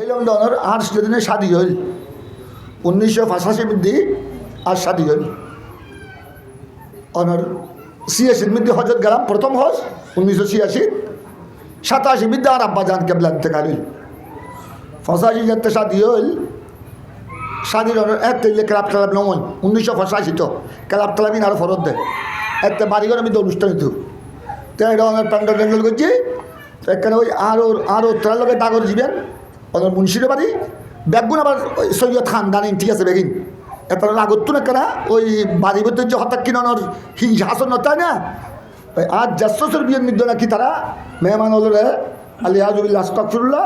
এই লন্ডনের আর সেদিনে শাদি হইল, উনিশশো পঁচাশি মধ্যে আর শাদি হইল। অনর ছিয়াশির মধ্যে হজরত গেলাম, প্রথম হজ, উনিশশো ছিয়াশি। সাতাশি মধ্যে আর আব্বা জান কেবলা ইন্তেকাল হইল। পঁচাশি যাতে শাদি হইল শাদির অনর এক তেলে ক্লাব টালাব নমন উনিশশো পঁচাশি তো, ক্লাব টালাবিন আর ফরত দেয় এতে বাড়িঘর মধ্যে অনুষ্ঠান হইতো। তাই এটা অনেক ট্যান্ডেল করছি এখানে ওই আরও আরও তার লগে ডাগর যাবেন ওদের মুন্সির বাড়ি বেগুন আবার সৈয়দ খান দানিন ঠিক আছে বেগিন এত আগত না কেনা, ওই বাড়ি ভিতর যে হঠাৎ কিনানোর হিংসা হাসন নতায় না? আজ জাসর বিয়ের নির্দ নাকি তারা? মেহমান হল রে আলী হাজুবিল্লা আস্তফরুল্লাহ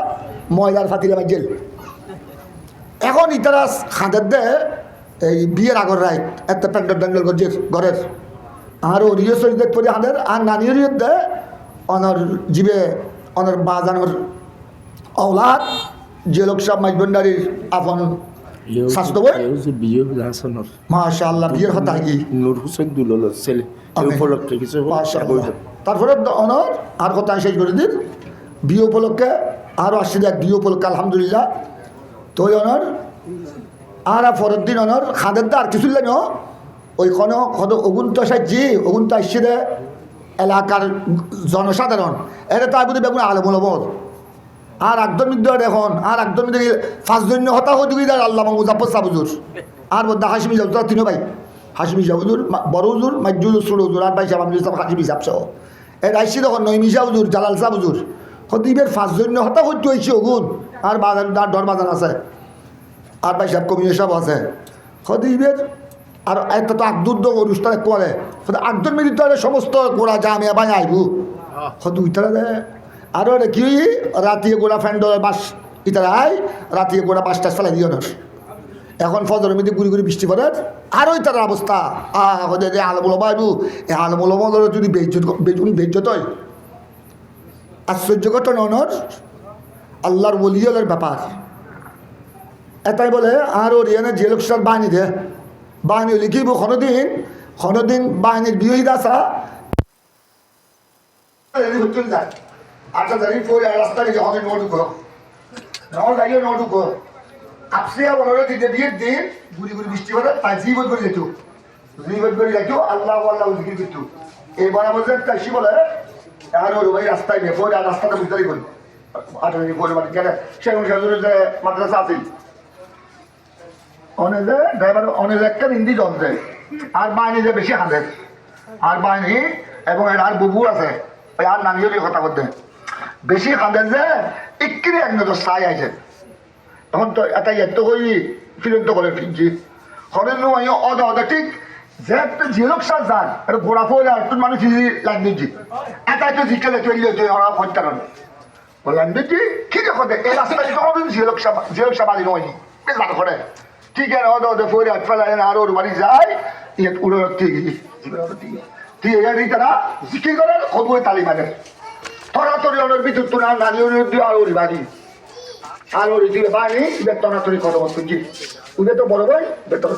ময়লার ফাতিলা মাইজেল এখন ইতারা খাঁদের দে, এই বিয়ের আগর রায়, একটা প্যান্ডেল ট্যান্ডেল করছে ঘরের। আর ও রিয়ে শরীর পরে হাঁদের আর নানি রিয়ে দে অনর জীবে অনর বাজানোর অওলাদ যে লোক সব মাইজবন্ডারির আপন স্বাস্থ্য বই? এও হাসানোর মাশা আল্লাহ বিয়ের কথা কি? নূর হোসেন দুলালের ছেলে। উপলক্ষে কিছু হোক, মাশা বই আল্লাহ। তারপরে অনর আর কথা আমি শেষ করে দিন বিয়ে উপলক্ষে আরও আসছে দেখ বিয়ে উপলক্ষে আলহামদুলিল্লাহ। তো ওই অনর আর আর পরের দিন অনর খাদের দা আর কিছু ওই কোন অগুন্ত সাহায্যে অগুন্ত আসছে দে এলাকার জনসাধারণ। এটা তার প্রতি বেগুন আলমল আর একদম মিদ্র এখন আর একদম মিদ্র পাঁচজন হতা হয়ে দিবি আল্লাহ মুজাফর সাবুজুর আর বদ্ধা হাসিমি যাব তোরা তিনো ভাই। হাসিমি সাবুজুর বড় হুজুর মাজুর ছোট হুজুর আর ভাই সাহেব আমি হাসিমি সাহেব সহ। এর আইসি তখন নৈমিশা হুজুর জালাল সাহ হুজুর। হতিবের পাঁচজন হতা হইতে হয়েছে ওগুন আর বাজার আর ডর বাজার আছে। আর ভাই সাহেব কমিয়ে সব আছে। হতিবের আর একটা তো আকদুর্দ অনুষ্ঠান করে আকদুর মিলিত সমস্ত গোড়া জামিয়া বাই আইবু হয়তো ইতারা দেয় আরও রে কি? রাতিয়ে গোড়া ফ্যান্ড বাস ইতারা আই রাতিয়ে গোড়া বাসটা ফেলাই দিও না। এখন ফজর মধ্যে গুড়ি গুড়ি বৃষ্টি পড়ে আরও ইতার অবস্থা। আহ আলমুলো বাইবু এই আলমুলো মদর যদি বেগুন বেজ্জত হয়। আশ্চর্য ঘটনা অনর, আল্লাহর বলিয়লের ব্যাপার। এটাই বলে, আর ইয়ানে যে লোকসার বাহিনী দে, বাহিনী লিখিব কোনোদিন কোনোদিন বাহিনীর বিরোধী আসা আচ্ছা জানি পরে রাস্তা গেছে অনেক নোটুকো নহল লাগিও নোটুকো আপসিয়া বলরে দিতে বিয়ের দিন গুড়ি গুড়ি বৃষ্টি হলে তাই জীবত করে যেত জীবত করে যেত আল্লাহ আল্লাহ জিকির করতো বরাবর যে তাইসি বলে আর ওর ভাই রাস্তায় নেই আর রাস্তাটা বুঝতে পারি আঠারো পরে মানে গেলে সে অনুসারে যে মাদ্রাসা আছে অনেকে ড্রাইভার অনেক একটা হিন্দি আর বাহিনী যে বেশি হাঁদে। আর বাহিনী এবং আর বুবু আছে আর দিয়ে কথা বলতে বেশি হাঁদে যে ইক্রি এক নজর চাই তখন তো এটা এত কই ফিরন্ত করে ফিরছি। হরেন আমি অদা অদা ঠিক যে ঝিলক সার যান, এটা ঘোরা ফোলে আর তোর মানুষ লাগ দিচ্ছি এটা তো চললে তো ওরা হত্যারণ বললাম দেখি কি দেখো এই রাস্তায় তখন ঝিলক সাপ ঝিলক সাপ আদি নয় ভালো করে ঠিক আছে অদ অদ ফোরে ফেলা আর ওর বাড়ি যায় ইয়ে উড়ে ঠিক ঠিক আছে তারা জিকির করে খবুয়ে তরাতরি অনেক বিদ্যুৎ তো না নানি দিয়ে আর ওর বাড়ি আর ওর দিকে বাড়ি এবার তরাতরি কথা বলতে জি। উদে তো বড় ভাই বেতর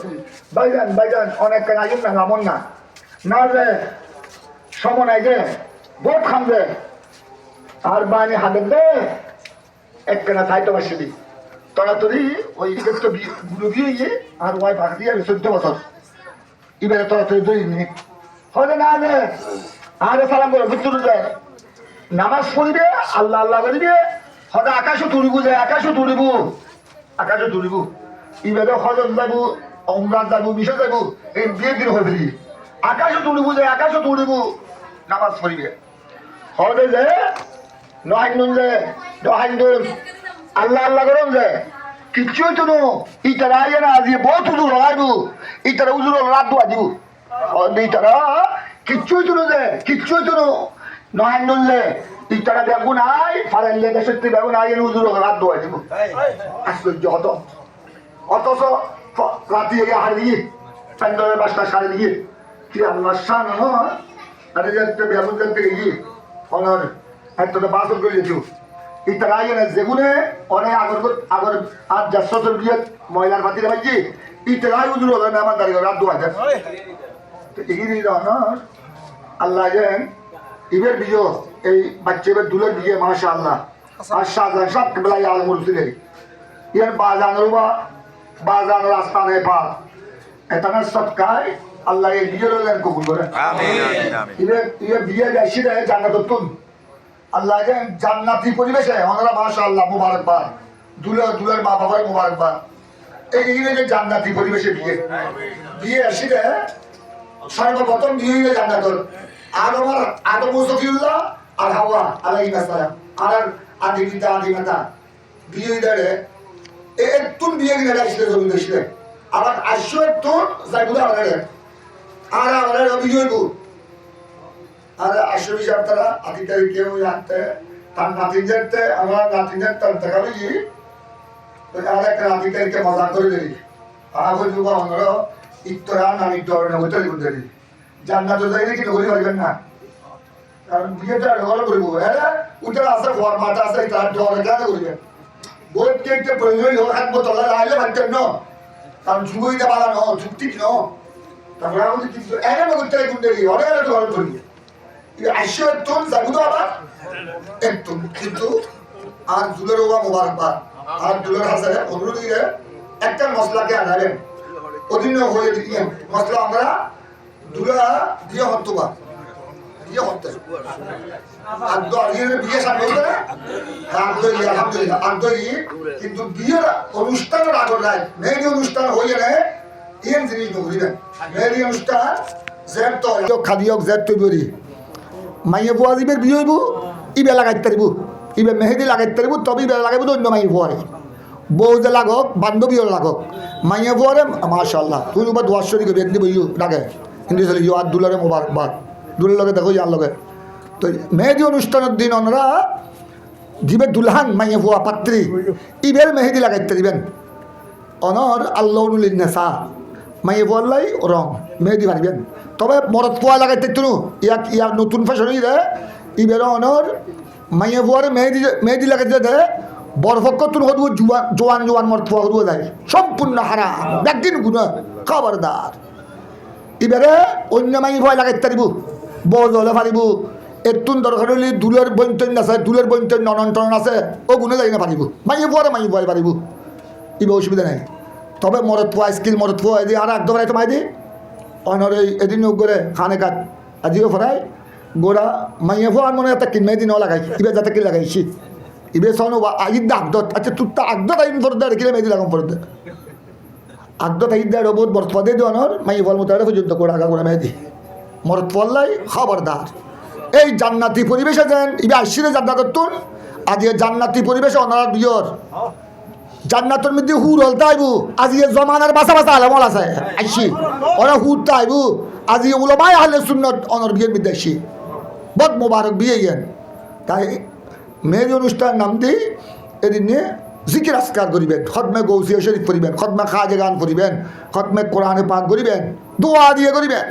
বাইজান বাইজান অনেক কেন আইন না নামন না। না যে সমন আই যে ভোট খান যে আর বাণী হাতের দে এক কেনা সাহিত্য বাসী দি। তরাতরি ওই একটু গুরু দিয়ে আর ওয়াই ভাগ দিয়ে চোদ্দ বছর। এবারে তরাতরি দুই মিনিট হবে না আরে সালাম করে ভিতর যায় নামাজ পড়িবে আল্লাহ আল্লাহ করিবে সদায় আকাশও তুলিব যে আকাশও তুলিব। আকাশও তুলিব। ইবারে হজত যাব অমরাত যাব মিশে যাব, এই বিয়ে দিন হয়ে ফেলি। আকাশও তুলিব যায় আকাশও তুলিব, নামাজ পড়িবে। হবে যে নহাইন্দুন যে নহাইন্দুন আল্লাহ আল্লাহ করুন যে কিচ্ছু হইতো নো। ইতারা আইয়ে না, আজি বহুত উজুর লগাইব ইতারা উজুর রাত দোয়া দিব। ইতারা, কিচ্ছু হইতো নো যে, কিচ্ছু হইতো নো। ইতারা বেগুন আই ফারাইলে বেগুন আই উজুর রাত দোয়া দিব। আশ্চর্য হত। অথচ ফ- রাতি এগে হারিয়ে প্যান্ডলের বাসটা সারি দিয়ে কি আল্লাহ শান হয় আরে যাতে বেগুন জানতে গিয়ে অনর একটা তো বাসন করে দিয়েছ। ইতারা আইয়ে না যেগুনে অনেক আগর আগর আর মহিলার ভাতি ভাইজি ইতারাই উজুর হবে না আমার দাঁড়িয়ে রাত দু হাজার তো এই আল্লাহ যেন ইবের বিজয় এই বাচ্চা দুলের বিয়ে মাশা আল্লাহ আর শাহজাহান সব বেলায় আলমুল ছিলেন ইয়ার বাজানোর বা বাজানোর আস্তানে পা এটানের সৎকায় আল্লাহ এই বিয়ে রইলেন কবুল করে ইবে ইবে বিয়ে যাইছি রে জান্নাতুন আল্লাহ যে জান্নাতি পরিবেশে ওনারা মাশাআল্লাহ মুবারকবাদ। দুলে দুলের মা বাবার মুবারকবাদ। এই ইংরেজি যে জান্নাতি পরিবেশে বিয়ে। বিয়ে আসি রে সর্বপ্রথম বিয়ে হইলে জান্নাতুল। আদম আর আদম ও সফিউল্লাহ আর হাওয়া আলাইহিস সালাম আর আদি পিতা, আদি মাতা। বিয়ে এ একটুন বিয়ে গিয়ে আসলে জমি দেশে আবার আসো একটু যাইগুলো আমার আর আমার বিয়ে হইব। আর আশরি সাহেব তারা আদি তারিখে ওই আনতে তার নাতিনদেরতে আমার নাতিনের তার দেখাবে কি তো আর একটা নাতি তারিখে মজা করে দিলি আগে যুবা অন্যর ইত্তরা নানি ডর নগতে দিলি জান্নাত যাই নাকি নগরি পারবেন না। কারণ বিয়েটা ঢগল করিব হ্যাঁ? উঠে আছে আছে, তার কেন বহুত কেটে প্রয়োজন হোক হাত বোতল আইলে ভাবতেন ন? কারণ পালা ন ন? তারপরে আমাদের কিন্তু এনে নগরটা গুণ দিলি অনেক ঢগল করি আসো একটু জাগুলো আবার? একটু কিন্তু আর দুলের ওবা মোবারকবাদ। আর দুলের হাসানে অনুরোধ একটা মশলাকে আনাবেন অধীন হয়ে মশলা আমরা দুলা দিয়ে হতো বা দিয়ে কিন্তু নাই অনুষ্ঠান অনুষ্ঠান মাইয়ে বুয়া দিবের বিয়ে হইব ইবে লাগাইতে পারিব। ইবে মেহেদি লাগাইতে পারিব তবে ইবে লাগাইব তো অন্য মাইয়ে বুয়ারে। বউ যে লাগক বান্ধবীও লাগক মাইয়ে বুয়ারে তুই বা দোয়ার শরী করবি বইও লাগে হিন্দু চলে ইউ আর দুলারে মোবারক বাদ দুলের লগে দেখো, ইয়ার লগে। তো মেহেদি অনুষ্ঠানের দিন ওনারা দিবে দুলহান মাইয়ে বুয়া পাত্রী। ইবের মেহেদি লাগাইতে দিবেন। অনর আল্লাহনুল নেশা মাইয়ে বললাই রং, মেহেদি মারিবেন তবে মরত পোয়া লাগাইতে তুনু, ইয়াক ইয়ার নতুন ফ্যাশন রে ইবের অনর মাইয়ে বুয়ারে মেহেদি মেহেদি লাগাইতে দে বরফক্ক তুন হদু জোয়ান জোয়ান মরত পোয়া হদু যায় সম্পূর্ণ হারা একদিন গুণ খবরদার। ইবারে অন্য মাই ভয় লাগাইতে পারিব বজ হলে পারিব এতুন দরকার হলে দুলের বৈন্তন আছে, দুলের বৈন্তন ননন টনন আছে ও গুণে যাই না পারিব মাই পরে মাইয়ে ভয় পারিব ইবে অসুবিধা নাই। তবে মরত পোয়া, স্কিল মরত পোয়া, এদি আর একদম রাইতে মাই দি। অনর এই এদিন করে খানে কাট, আজিও ফরাই। গোড়া মাইয়ে ভোয়ার মনে একটা কিনমে দিন লাগাই। ইবে যাতে কি লাগাইছি। ইবে সন আজিদ আগদত আচ্ছা তুই তা আগদত আইন ফরদ কিলে মেদি লাগাম ফরদ বহুত মরত পদে দিওয়ানোর মাই ফল মতো পর্যন্ত করে আগা করে মেদি মরত পল্লাই খবরদার। এই জান্নাতি পরিবেশে দেন ইবে আসছিলে জান্নাতর তুন আজ এ জান্নাতি পরিবেশে অনার বিয়র জান্নাতের মধ্যে হুর হলতে আইবু আজি এ জমানার বাসা বাসা আলমল আছে, আইসি। ওরা হুরতে আইবু আজি উলমাই আহলে সুন্নত অনর বিয়ের মধ্যে আইসি। বদ মোবারক বিয়ে ইয়েন তাই মেয়ের অনুষ্ঠান নাম দি এদিন নিয়ে জিকির আসকার করিবেন, খতমে গৌসিয়া শরীফ পড়িবেন, খতমে খাজে গান করিবেন খতমে কোরআনে পাক করিবেন, দোয়া দিয়ে করিবেন।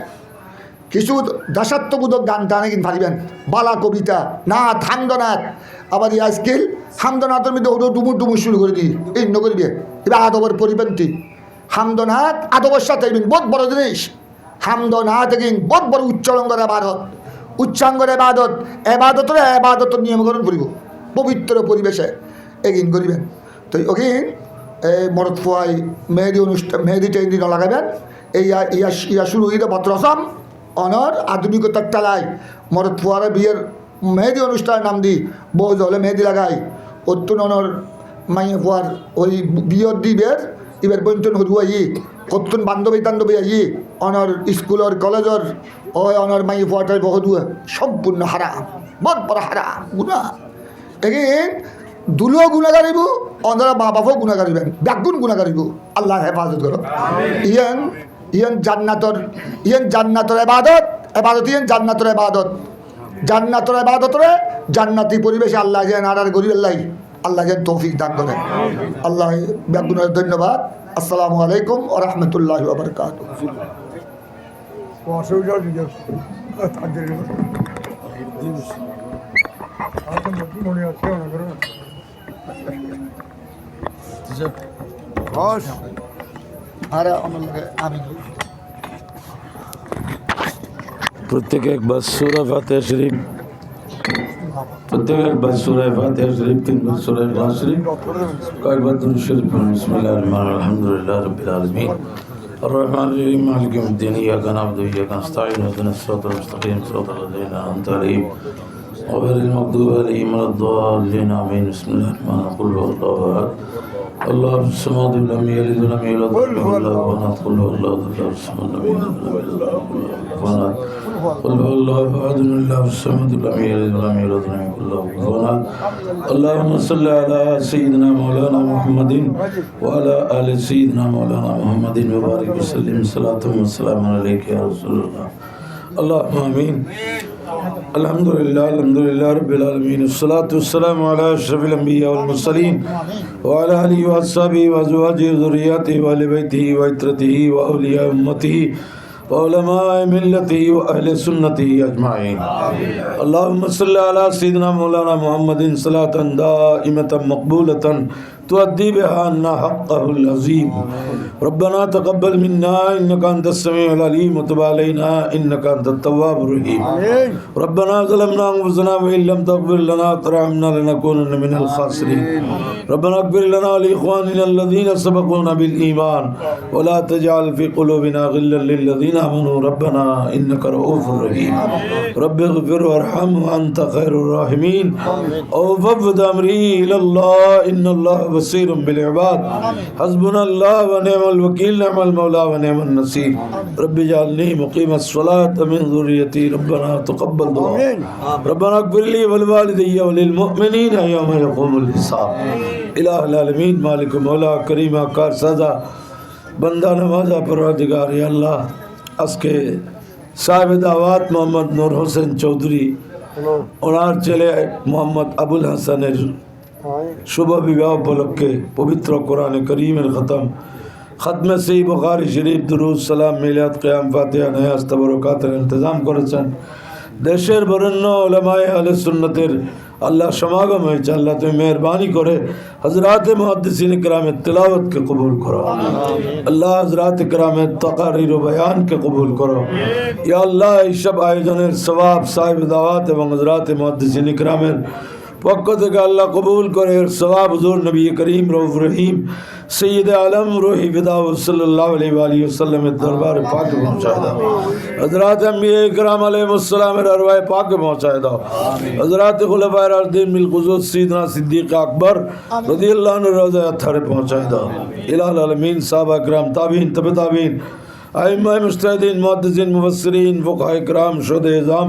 কিছু দাসাত্মবোধক গান টানে কিন্তু পারিবেন বালা কবিতা নাথ হামদনাথ আবার এই আজকেল হামদনাথের মধ্যে ওটা ডুমুর ডুমুর শুরু করে দিই এই নকরিবে এবার আদবর পরিপন্থী হামদনাথ আদবর সাথে বহুত বড় জিনিস। হামদনাথ এগিন বহুত বড় উচ্চারঙ্গের আবাদত উচ্চাঙ্গের এবাদত এবাদতের এবাদতের নিয়মকরণ করিব। পবিত্র পরিবেশে এগিন করিবেন। তো এই মরত ফুয়াই মেহেদি অনুষ্ঠান, মেহেদি টেহেদি লাগাবেন। এই ইয়া- ইয়া শুরু হইতে ভদ্রসম অনর আধুনিকতার টালাই মরত ফুয়ারে বিয়ের মেহেদি অনুষ্ঠানের নাম দি, বউ জলে মেহেদি লাগাই। অত্যুন অনর মাইয়ে ফুয়ার ওই বিয়ের দিবের ইবের বঞ্চন হরুয়াই কত্তুন বান্ধবী তান্ধবী আই অনর স্কুলের, কলেজের, ওই অনর মাইয়ে ফুয়াটাই বহুদুয়ে সম্পূর্ণ হারা বদ বড় হারা গুণা এগিন দুলো গুণাগারিব অন্ধারা মা বাবাও গুণাগারিবেন ব্যাগুণ গুণাগারিব আল্লাহ হেফাজত করো ইয়েন ইয়েন জান্নাতর ইয়েন জান্নাতর এবাদত এবাদত ইয়েন জান্নাতর এবাদত। জান্নাতর এবাদতরে জান্নাতি পরিবেশে আল্লাহ যেন আর গরিব আল্লাহ আল্লাহ যেন তৌফিক দান করে আল্লাহ ব্যাগুণের ধন্যবাদ। আসসালামু আলাইকুম ও রহমতুল্লাহ বরকাত অসুবিধা মনে আছে অনেক আর আমার লগে আমি প্রত্যেকে একবার সুরা ফাতে শরীফ বাবা প্রত্যেক একবার সুরায় ফাতিহা শরীফ তিনবার সুরায় ইখলাস শরীফ কয়েকবার দুরূদ শরীফ পড়ুন বিসমিল্লাহির রহমানির রহিম আলহামদুলিল্লাহি রাব্বিল আলামিন الرحمن الرحيم مالك يوم الدين إياك نعبد وإياك نستعين اهدنا الصراط المستقيم صراط الذين أنعمت عليهم غير المغضوب عليهم ولا الضالين آمين. بسم الله الرحمن الرحيم. قل هو الله أحد. الله الصمد لم يلد ولم يولد. ولم يكن له كفوا أحد. قل هو الله الله الصمد لم يلد ولم يولد أحد. قل هو الله أحد. الله الصمد لم يلد ولم يولد. ولم يكن له كفوا أحد. اللهم صل على سيدنا مولانا محمد وعلى آل سيدنا مولانا محمد وبارك وسلم صلاة وسلام عليك يا رسول الله. اللهم آمين. الحمد لله الحمد لله رب العالمين الصلاة والسلام على أشرف الأنبياء والمرسلين وعلى آله وأصحابه وأزواجه وذرياته وآل بيته وعترته وأولياء أمته وعلماء ملته وأهل سنته أجمعين اللهم صل على سيدنا مولانا محمد صلاة دائمة مقبولة تؤدي بها عنا حقه العظيم. ربنا تقبل منا إنك أنت السميع العليم وتب علينا إنك أنت التواب الرحيم. ربنا ظلمنا أنفسنا وإن لم تغفر لنا وترحمنا لنكونن من الخاسرين. ربنا اغفر لنا ولإخواننا الذين سبقونا بالإيمان ولا تجعل في قلوبنا غلا للذين آمنوا. ربنا إنك رؤوف رحيم. رب اغفر وارحم وأنت خير الراحمين. أو فوض أمري إلى الله إن الله بصیر بالعباد. حضبنا اللہ و نعم الوکیل نعم المولا و نعم النصیر. رب جعلنی مقیم الصلاة من ذریتی ربنا تقبل دعا. ربنا اکبر لی والوالدی وللمؤمنین یوم یقوم الحساب. الہ العالمین مالک مولا کریم کار سازہ بندہ نوازہ یا اللہ اس کے صاحب دعوات محمد نور حسین چودری اور چلے محمد ابو الحسن শুভ বিবাহ উপলক্ষে পবিত্র কোরআনে করিমের খতম। খতমে সেই বখারি শরীফ দুরুজ সালাম, মিলাদ, কেয়াম, ফাতেহা, নয়াজ, তবরকাতের ইন্তজাম করেছেন। দেশের বরেণ্য ওলামায় আল সুন্নতের আল্লাহ সমাগম হয়েছে। আল্লাহ তুমি মেহরবানি করে হজরাত মহাদিসিন ইকরামের তেলাওয়াতকে কবুল করো। আল্লাহ হজরাত ইকরামের তকারির ও বয়ানকে কবুল করো। ইয়া আল্লাহ এইসব আয়োজনের সবাব সাহেব দাওয়াত এবং হজরাত মহাদিসিন ইকরামের পক্ষ থেকে আল্লাহ কবুল করে সবাব হজুর নবী করিম রউফ রহিম সৈয়দ আলম রহি বিদাউ সাল্লাহ আলী সাল্লামের দরবার পাক পৌঁছায় দাও। হজরাত আম্বিয়া ইকরাম আলহসালামের আরবায় পাক পৌঁছায় দাও। হজরাত খুলফায় রাজদিন মিলকুজুদ সিদনা সিদ্দিক আকবর রদি আল্লাহ রোজা থারে পৌঁছায় দাও। ইলাল আলমিন সাহাব আকরাম তাবিন তবে তাবিন আইমায় মুস্তাহিদিন মহাদিন মুফসরিন ফোকা ইকরাম শোদ এজাম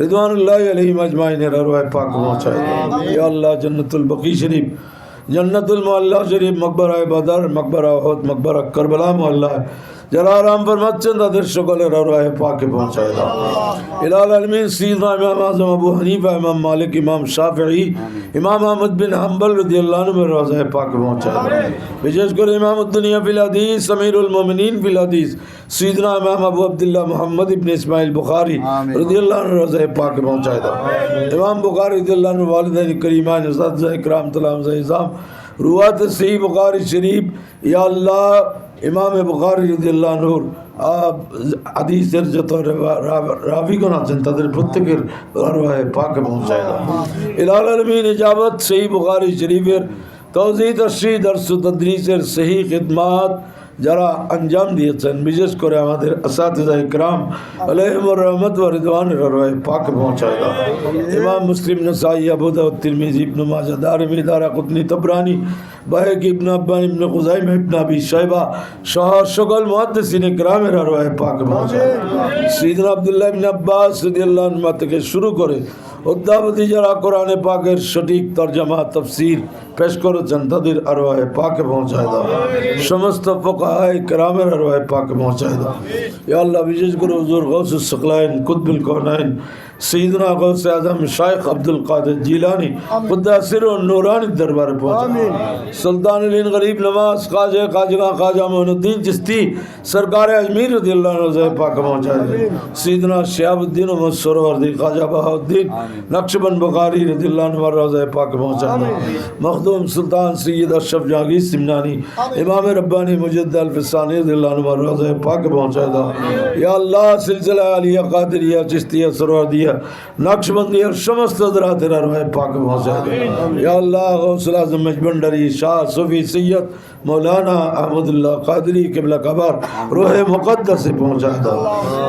رضوان اللہ علیہ مجمعین روح پاک پہنچائے اچھا یا اللہ جنت البقی شریف جنت المعلہ شریف مقبرہ بدر مقبرہ احد مقبرہ کربلا معلہ ہے۔ جلالام فرماتچند در شکل روائے پاک پہنچائے دا الال علمین سیدنا امام اعظم ابو حنیفہ امام مالک امام شافعی امام احمد بن حنبل رضی اللہ عنہ میں روزہ پاک پہنچائے دا بجیس کر امام الدنیا فی الحدیث سمیر المومنین فی الحدیث سیدنا امام ابو عبداللہ محمد ابن اسماعیل بخاری رضی اللہ عنہ روزہ پاک پہنچائے دا امام بخاری رضی اللہ عنہ والدین کریمان زہ اکرام تلام زہ ازام روات صحیح بخاری شریف یا اللہ ইমাম বুখারি রদিয়াল্লাহ নূর হাদিসের যত রা- রা- রাবিগণ আছেন তাদের প্রত্যেকের আরওয়াহে পাকে পৌঁছায় দাও ইলাল আলমিন ইজাবত সেই বুখারি শরীফের তৌজিদ তশরি দর্শ তদ্রিসের সহি খিদমাত যারা আঞ্জাম দিয়েছেন বিশেষ করে আমাদের আসাতিজা ইকরাম আলহিমুর রহমত ও রিদওয়ানের আরওয়াহে পাকে পৌঁছায় দাও। ইমাম মুসলিম নসাই আবু দাউদ তিরমিজি ইবনে মাজাহ দারমি দারাকুতনি তবরানি বাহেক ইবনে আব্বান ইবনে খুজাইমা ইবনে আবি শাইবা সহ সকল মুহাদ্দিসিন ইকরামের আরওয়াহে পাকে পৌঁছায় সৈয়দনা আব্দুল্লাহ ইবনে আব্বাস রাদিয়াল্লাহু আনহু থেকে শুরু করে অদ্যাবধি যারা কোরআনে পাকের সঠিক তরজমা তফসির পেশ করেছেন, তাদের আরওয়াহে পাকে পৌঁছায় দাও। সমস্ত ফোকাহায় কেরামের আরওয়াহে পাকে পৌঁছায় দাও। ইয়া আল্লাহ, বিশেষ করে হুজুর গৌসুল সকলাইন কুতবুল কৌনাইন سیدنا غوث اعظم شیخ عبد القادر جیلانی قداسر و نورانی دربار پہنچا سلطان الین غریب نواز خواجہ خواجہ خواجہ محن الدین چشتی سرکار اجمیر رضی اللہ عنہ زہر پاک پہنچا۔ دے سیدنا شیاب الدین و مصر وردی خواجہ بہا الدین نقش بن بغاری رضی اللہ عنہ روزہ پاک پہنچا۔ دے مخدوم سلطان سید اشرف جانگی سمنانی امام ربانی مجد الفسانی رضی اللہ عنہ روزہ پاک پہنچا۔ دا یا اللہ سلسلہ علیہ قادریہ چشتیہ سروردیہ دیا نقش بندی بندیہ سمست حضرات روح پاک پہنچا دیا یا اللہ غوث العظم مجبندری شاہ صفی سید مولانا احمد اللہ قادری قبلہ قبر، روح مقدس سے پہنچا تھا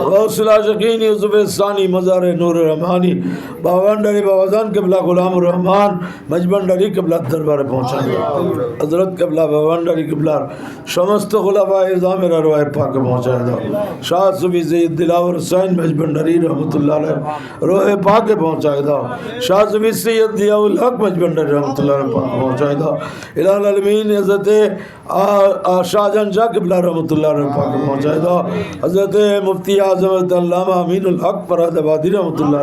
غوث العاشقین، یوسف ثانی مزار نور رحمانی باون ڈری باوزان قبلہ غلام الرحمان مجمن ڈری قبلہ دربار پہنچا تھا حضرت قبلہ باون ڈری قبلہ، شمست خلفاء اعظام روح پاک پہنچا تھا شاہ صفی زید دلاور حسین، مجمن ڈری رحمت اللہ علیہ، روح پاک پہنچا تھا شاہ صفی سید ضیاء الحق، مجمن ڈری رحمت اللہ علیہ پہنچا تھا الہ العالمین عزت শাহজাহান শাহ কিবলা রহমতুল্লাহ পাক পৌঁছায় দাও হজরত মুফতি আজমত আল্লামা আমিনুল হক ফরাদাবাদী রহমতুল্লাহ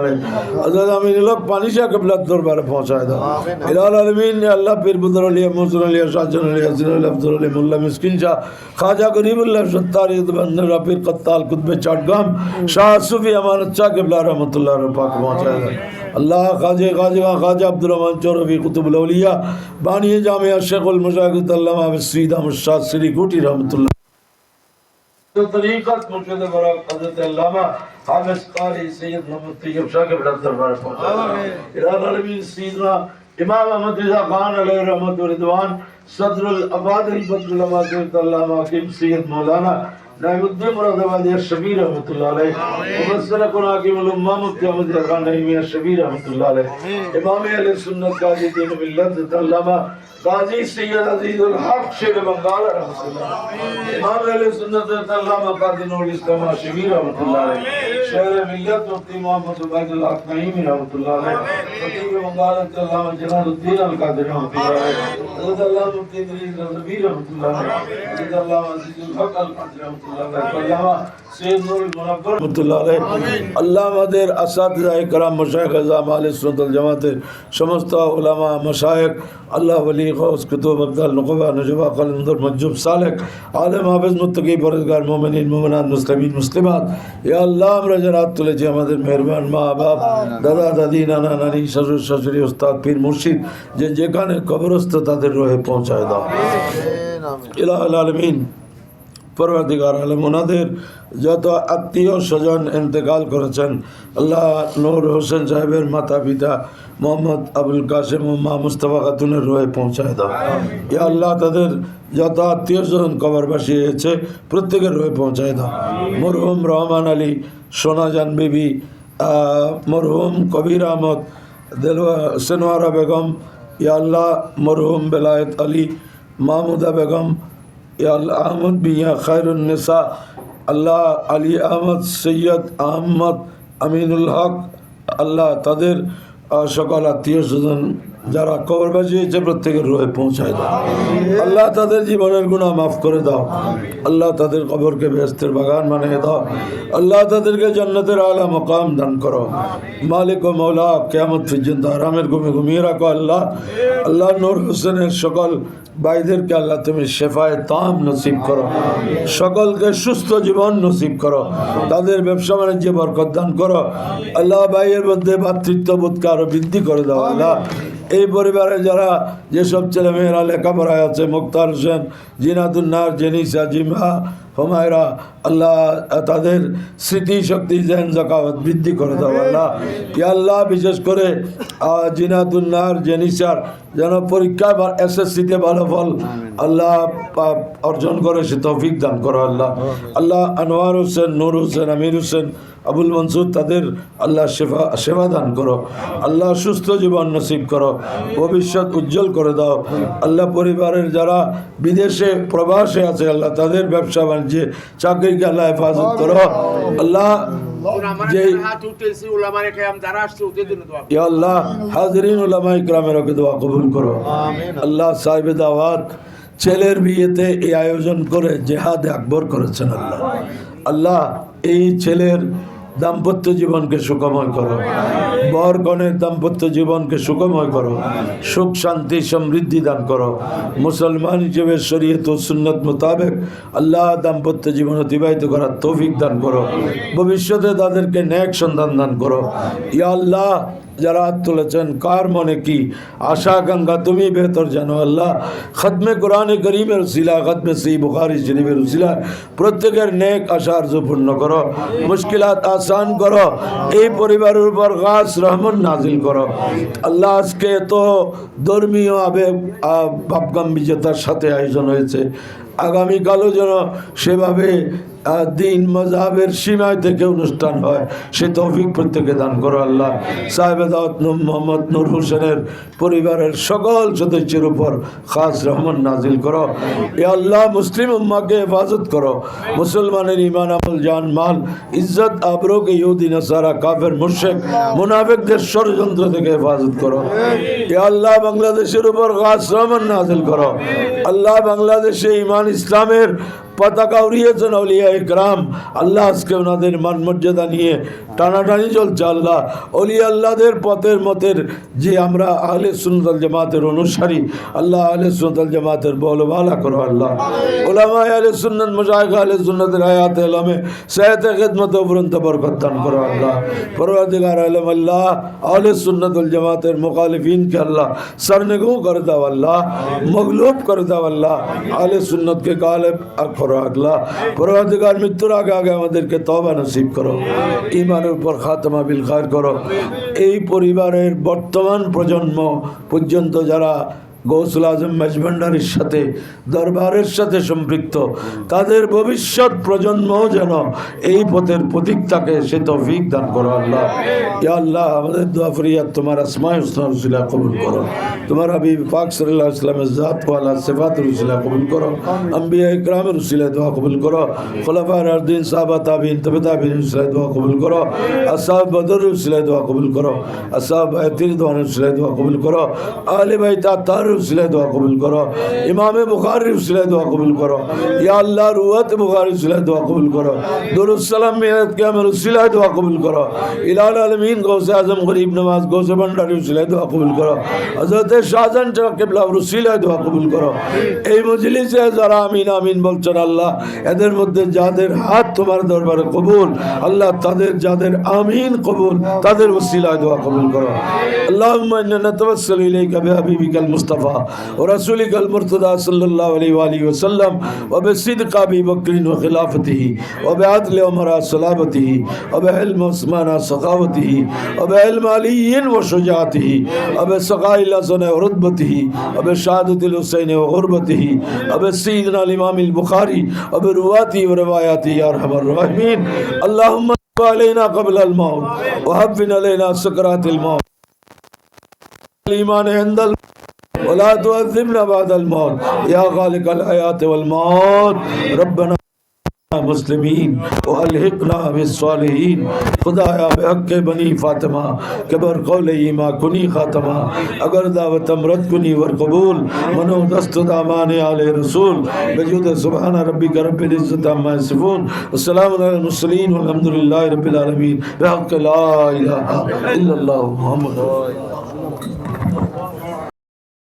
হজরত আমিনুল হক পানি শাহ কিবলা দরবারে পৌঁছায় দাও। ইলাল আলমিন আল্লাহ পীর বুদর আলিয়া মজুর আলিয়া শাহজাহান হাসিন আলিয়া আব্দুল আলিয়া মোল্লা মিসকিন শাহ খাজা গরিবুল্লাহ সত্তার ইদবান্না কত্তাল কুতবে চট্টগ্রাম শাহ সুফি আমানত শাহ কিবলা রহমতুল্লাহ পাক পৌঁছায় দাও اللہ خواجہ خواجہ خواجہ عبد الرحمٰن چورفی قطب الاولیاء بانی جامعہ شیخ المشاقت علامہ وسید احمد شاہ سری گوٹی رحمۃ اللہ۔ طریقت مرشد برا حضرت علامہ حافظ قاری سید محمد طیب شاہ کے بڑا دربار پہنچا ارادہ نبی سیدنا امام احمد رضا خان علیہ رحمت و رضوان صدر الاباد البدر علامہ علامہ حکیم سید مولانا নাইমুদ্দিন মুরাদাবাদ ইয়া শবীর রহমাতুল্লাহ আলাইহ মুফাসসাল কোরআন কি মুল মুফতি আহমদ খান নাইমি ইয়া শবীর রহমাতুল্লাহ আলাইহ ইমাম আহলে সুন্নাত কাজী দিন মিল্লাত আল্লামা কাজী সৈয়দ আজিজুল হক শের বাংলা রহমাতুল্লাহ ইমাম আহলে সুন্নাত আল্লামা কাজী নূর ইসলাম শবীর রহমাতুল্লাহ আলাইহ শের মিল্লাত মুফতি মোহাম্মদ উবাইদুল হক নাইমি রহমাতুল্লাহ আলাইহ খতিব বাংলা আল্লামা জলালউদ্দিন আল কাদের রহমাতুল্লাহ আলাইহ আল্লামা মুফতি ইদ্রিস রহমাতুল্লাহ আলাইহ আল্লামা আজিজুল হক আল কাদের اللہ مدیر اللہ مدر اساتذہ کرام مشایخ اعظام آل سنت الجماعت شمستا علماء مشایخ اللہ ولی غوث کتب عبدال نقبہ نجبہ قلندر مجب سالک عالم حافظ متقی پرزگار مومنین مومنان مسلمین مسلمات یا اللہ امر جنات تلے جی مدیر مہربان ماہ باب دادا دادین آنا نانی شجر شجری استاد پیر مرشید جن جیکانے قبرست تا در روح پہنچائے دا الہ العالمین۔ পরবর্তীকার আলম ওনাদের যত আত্মীয় স্বজন ইন্তেকাল করেছেন, আল্লাহ নূর হোসেন সাহেবের মাতা পিতা মোহাম্মদ আবুল কাসেম মা মুস্তফা খাতুনের রয়ে পৌঁছায় দাও। ইয়া আল্লাহ তাদের যত আত্মীয় স্বজন কবরবাসী হয়েছে, প্রত্যেকের রয়ে পৌঁছায় দাও। মরহুম রহমান আলী, সোনাজান বিবি মরহুম কবির আহমদ, দেলওয়া, সেনওয়ারা বেগম ইয়া আল্লাহ মরহুম বেলায়েত আলী, মাহমুদা বেগম আল আহমদ বিয়া খায়রুন্নেসা আল্লাহ আলী আহমদ, সৈয়দ আহমদ আমিনুল হক, আল্লাহ তাদের সকল আত্মীয় স্বজন যারা কবরবাসী হয়েছে প্রত্যেকের রয়ে পৌঁছায় দাও। আল্লাহ তাদের জীবনের গুণা মাফ করে দাও। আল্লাহ তাদের কবরকে বেহস্তের বাগান বানিয়ে দাও। আল্লাহ তাদেরকে জান্নাতের আলা মকাম দান করো। মালিক ও মৌলা কেয়ামত পর্যন্ত আরামের ঘুমে ঘুমিয়ে রাখো আল্লাহ। আল্লাহ নূর হোসেনের সকল ভাইদেরকে আল্লাহ তুমি শেফায় তাম নসিব করো। সকলকে সুস্থ জীবন নসিব করো। তাদের ব্যবসা বাণিজ্যে বরকত দান করো। আল্লাহ ভাইয়ের মধ্যে ভাতৃত্ববোধকে আরও বৃদ্ধি করে দাও আল্লাহ। এই পরিবারে যারা যেসব ছেলেমেয়েরা লেখাপড়ায় আছে মুক্তার হোসেন জিনাদুন্নার জেনিসা জিমা হুমায়রা আল্লাহ তাদের স্মৃতি শক্তি জেন জাকাওয়াত বৃদ্ধি করে দাও আল্লাহ। ইয়া আল্লাহ বিশেষ করে আহ, জিনাদুন্নার জেনিসার যেন পরীক্ষা বা এসএসসিতে ভালো ফল আল্লাহ অর্জন করে সে তৌফিক দান করো আল্লাহ। আল্লাহ আনোয়ার হোসেন নূর হোসেন আমির হোসেন আবুল মনসুর তাদের আল্লাহ সেবা সেবা দান করো। আল্লাহ সুস্থ জীবন নসিব করো। ভবিষ্যৎ উজ্জ্বল করে দাও। আল্লাহ পরিবারের যারা বিদেশে প্রবাসে আছে আল্লাহ তাদের ব্যবসা বাণিজ্যে চাকরিকে আল্লাহ হেফাজত করো। আল্লাহ যে হাত উঠেছি উলামারে কেয়াম যারা আসছে ওদের জন্য দোয়া আল্লাহ হাজরিন উলামা ইকরামের ওকে দোয়া কবুল করো। আল্লাহ সাহেব দাওয়াত ছেলের বিয়েতে এই আয়োজন করে জেহাদ আকবর করেছেন আল্লাহ। আল্লাহ এই ছেলের দাম্পত্য জীবনকে সুখময় করো। বর গণের দাম্পত্য জীবনকে সুখময় করো। সুখ, শান্তি, সমৃদ্ধি দান করো। মুসলমান হিসেবে শরীয়ত ও সুন্নত মোতাবেক আল্লাহ দাম্পত্য জীবন অতিবাহিত করার তৌফিক দান করো। ভবিষ্যতে তাদেরকে ন্যাক সন্ধান দান করো। ইয়া আল্লাহ যারা তুলেছেন কার মনে কি আশা গঙ্গা তুমি বেহতর জানো আল্লাহ। খতমে কোরআনে করিমের উসিলা খতমে সি বুখারি শরীফের উসিলা। প্রত্যেকের নেক আশার পূর্ণ করো মুশকিলাত আসান করো এই পরিবারের উপর গাছ রহমত নাজিল করো। আল্লাহ আজকে তো ধর্মীয় আবেগ আহ, ভাবগাম্বিজতার সাথে আয়োজন হয়েছে। আগামীকালও যেন সেভাবে দিন মজাবের সীমায় থেকে অনুষ্ঠান হয়। সে তৌফিক প্রত্যেকে দান করো আল্লাহ। সাহেবেদ মোহাম্মদ নূর হোসেনের পরিবারের সকল সদস্যের উপর খাস রহমান নাজিল করো। এ আল্লাহ মুসলিম উম্মাকে হেফাজত করো। মুসলমানের ইমান আমল, জান, মাল, ইজ্জত আবরোকে ইহুদি, নাসারা, কাফের মুর্শেক মুনাফেকদের ষড়যন্ত্র থেকে হেফাজত করো। এ আল্লাহ বাংলাদেশের উপর খাস রহমান নাজিল করো। আল্লাহ বাংলাদেশে ইমান ইসলামের পতাকা উড়িয়েছেন অলিয়া গ্রাম আল্লাহ আজকে ওনাদের মান মর্যাদা নিয়ে টানাটানি চলছে, আল্লাহ। অলি আল্লাহদের পথের মতের যে আমরা আহলে সুনতাল জামাতের অনুসারী, আল্লাহ আহলে সুনতাল জামাতের বলো ভালা করো, আল্লাহ। ওলামা আহলে সুন্নত মুজাহিক আহলে সুন্নতের হায়াত আলমে সাহেতে খেদমতে উপরন্ত বরকত করো, আল্লাহ। পরদিগার আলম, আল্লাহ। আহলে সুন্নতুল জামাতের মোকালিফিনকে আল্লাহ সরনগু করে দাও, আল্লাহ। মগলুব করে দাও, আল্লাহ। আহলে সুন্নত কে কালেব করো আগলা পরবর্তীকার মৃত্যুর আগে আগে আমাদেরকে তবা নসিব করো। ইমানের উপর খাতমা বিলখার করো। এই পরিবারের বর্তমান প্রজন্ম পর্যন্ত যারা গৌসুল আজম মেজভান্ডারির সাথে, দরবারের সাথে সম্পৃক্ত। তাদের ভবিষ্যৎ প্রজন্মও যেন এই পথের প্রতীক থাকে সে তৌফিক দান করো আল্লাহ। ইয়া আল্লাহ, আমাদের দোয়া ফরিয়াদ তোমার আসমায় হুসনা রসিলা কবুল করো। তোমার হাবিব পাক সাল্লাহ ইসলামের জাত ওয়ালা সেফাত রসিলা কবুল করো। আম্বিয়া ইকরাম রসিলা দোয়া কবুল করো। খোলাফার আরদিন সাহাবা তাবিন, তবে তাবিন রসিলা দোয়া কবুল করো। আসাব বদর রসিলা দোয়া কবুল করো। আসাব আয়তির দোয়া রসিলা দোয়া কবুল করো। আলে ভাই তার রসিলা দোয়া কবুল করো ইমামে বুখারি রসিলা দোয়া কবুল করো ইয়া আল্লাহ রুয়াত বুখারি রসিলা দোয়া কবুল করো দরুসালাম মিয়াদ কিয়াম রসিলা দোয়া কবুল করো ইলাল আলমিন গৌসে আজম গরিব নওয়াজ গৌসে ভান্ডারি রসিলা দোয়া কবুল করো হজরত শাহজাহান শাহ কেবলা রসিলা দোয়া কবুল করো এই মজলিসে যারা আমিন আমিন বলছেন আল্লাহ এদের মধ্যে যাদের হাত তোমার দরবারে কবুল আল্লাহ তাদের যাদের আমিন কবুল তাদের ওসিলায় দোয়া কবুল করো اللهم إنا نتوسل إليك بحبيبك المصطفى ورسولك المرتضى صلى الله عليه وآله وسلم وبصدق أبي بكر وخلافته وبعدل عمر صلابته وبحلم عثمان سخاوته وبعلم علي وشجاعته وبسقاء الحسن ورتبته وبشهادة الحسين وغربته وبسيدنا الإمام البخاري وبرواته ورواياته يا أرحم الراحمين. اللهم علينا قبل الموت وهبن علينا سكرات الموت. الإيمان عند الموت ولا تؤذبنا بعد الموت. يا خالق الحياة والموت. ربنا مسلمین وألحقنا بالصالحین خدایا بحق بنی فاطمہ کبر قول ایما کنی خاتمہ اگر دعوت امرت کنی ور قبول منو دست دامان آل رسول. بجود سبحان ربک رب العزت عما یصفون والسلام علی المرسلین والحمد للہ رب العالمین بحق لا الہ إلا اللہ محمد.